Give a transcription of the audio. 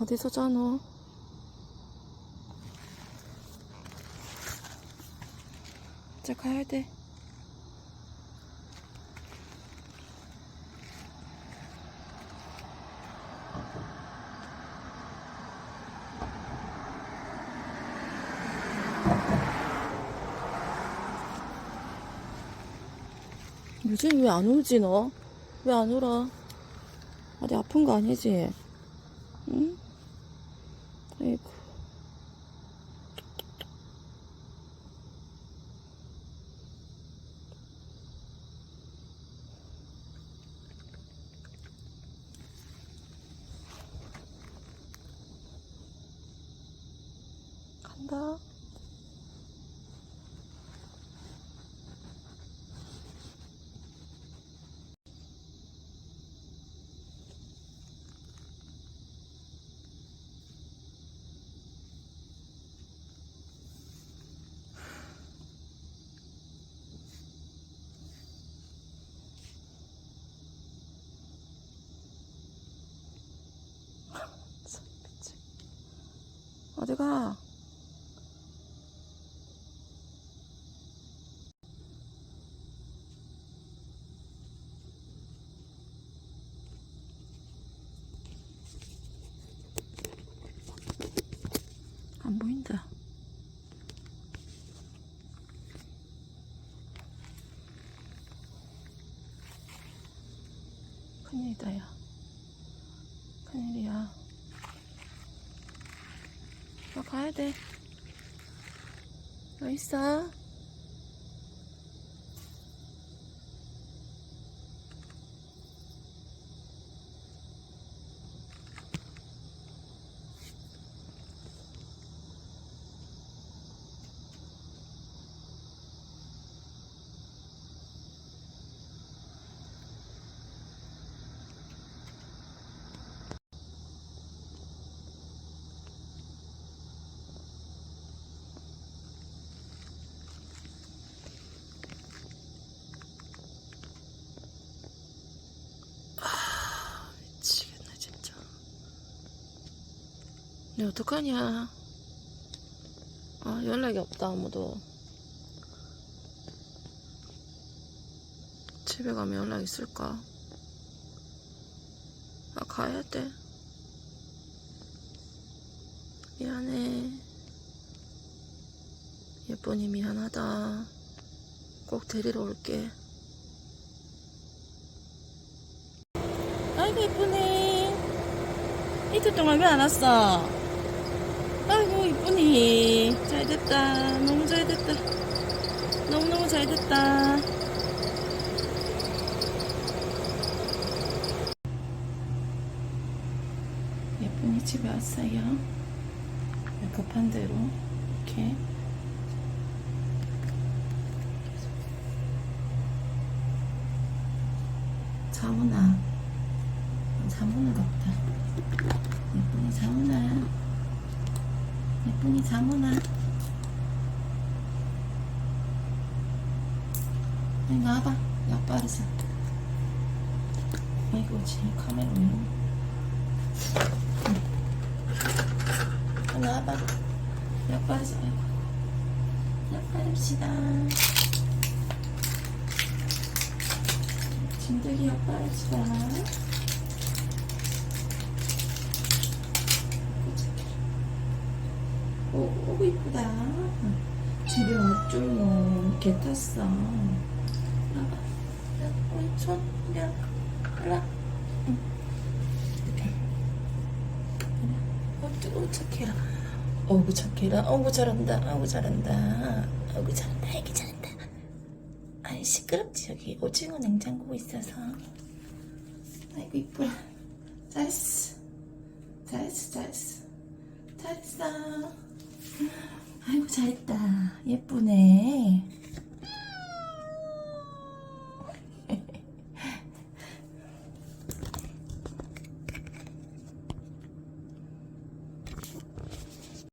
어디서 자노? 이제 가야 돼. 유진이 왜안 울지 너? 왜 안 울어? 어디 아픈 거 아니지? 응? 아이고. 간다. 어디 가? 안 보인다. 큰일이다, 야. 큰일이야. 나 가야 돼. 너 있어? 미치겠네, 진짜. 내 어떡하냐. 아, 연락이 없다, 아무도. 집에 가면 연락 있을까? 아, 가야 돼. 미안해. 예쁜이 미안하다. 꼭 데리러 올게. 아이고 이쁘네 이틀 동안 왜 안 왔어? 이쁘니. 잘 됐다. 너무 잘 됐다. 너무너무 잘 됐다. 예쁜이 집에 왔어요. 급한 대로 이렇게. 자문아. 자문아가 없다. 예쁜이 자문아. 예쁜이 자문아. 여기 나와봐. 약바르자. 아이고, 지 카메라 왜 이러니? 응. 나와봐. 약바르자. 아이고. 약바릅시다. 진드기 약바릅시다. 오, 오 이쁘다. 집에 왔죠요. 개 탔어. 봐봐. 우리 손, 야, 올라. 응. 어, 착해라. 어구 착해라. 어구 잘한다. 어구 잘한다. 어구 잘한다. 애기 잘한다. 아이 시끄럽지 여기 오징어 냉장고 있어서. 아이고 이쁘라. 잘했어. 잘했어 잘했어. 잘했어. 아이고 잘했다. 예쁘네.